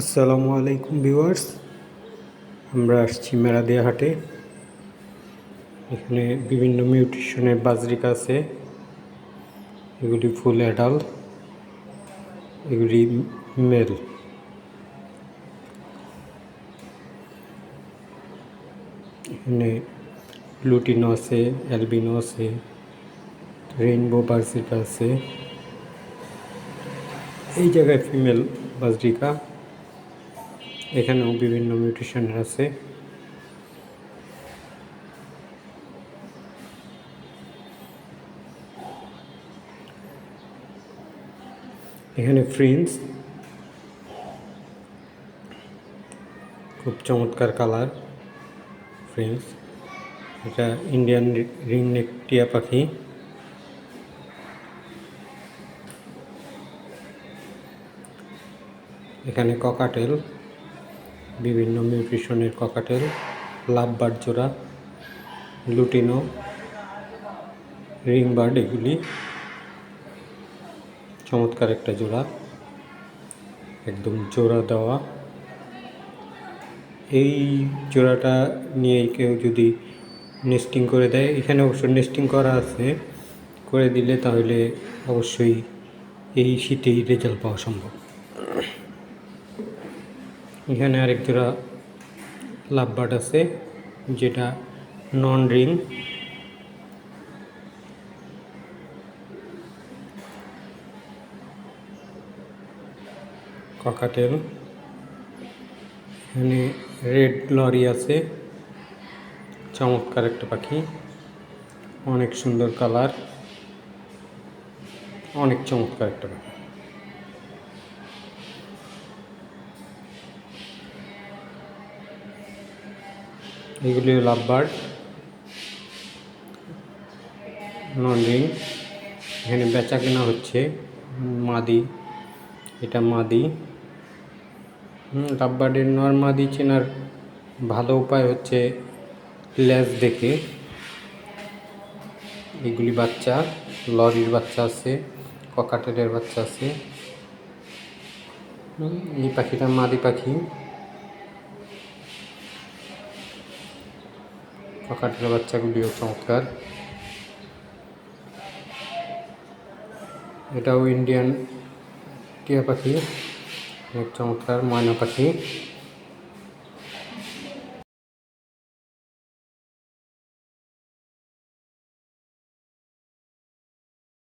আসসালামু আলাইকুম ভিউয়ার্স। আমরা আসছি মেরাদিয়া হাটে এখানে বিভিন্ন মিউট্রিশনের বাজরিকা আছে। এগুলি ফুল অ্যাডাল এগুলি মেল। এখানে লুটিনো আছে, অ্যালবিনো আছে, রেইনবো বাজরিকা আছে। এই জায়গায় ফিমেল বাজরিকা। এখানেও বিভিন্ন মিউটেশনের আছে। এখানে ফ্রিন্স খুব চমৎকার কালার ফ্রিন্স এটা ইন্ডিয়ান রিং নেক, টিয়া পাখি। এখানে ককাটেল। বিভিন্ন মিউট্রিশনের ককাটেল লাভবার্ড জোড়া, লুটিনো রিং বার্ড এগুলি। চমৎকার একটা জোড়া। একদম জোড়া দেওয়া। এই জোড়াটা নিয়ে কেউ যদি নেস্টিং করে দেয়, এখানে অবশ্য নেস্টিং করা আছে, করে দিলে তাহলে অবশ্যই এই শীতেই রেজাল্ট পাওয়া সম্ভব। এখানে আরেক জোড়া লাভবার্ড আছে, যেটা নন রিং। ককাটেল। এখানে রেড লরি আছে, চমৎকার একটা পাখি। অনেক সুন্দর কালার, অনেক চমৎকার একটা পাখি। এগুলি লাভবার্ড নন রিং এখানে বেচা কেনা হচ্ছে, মাদি, এটা মাদি। লাভবার্ডের নর মাদি চেনার ভালো উপায় হচ্ছে লেজ দেখে। এগুলি বাচ্চা, লরির বাচ্চা আছে, ককাটেলের বাচ্চা আছে। এই পাখিটা মাদি পাখি। কাকাটের বাচ্চাগুলিও চমৎকার। এটাও ইন্ডিয়ান টিয়া পাখি অনেক চমৎকার ময়না পাখি।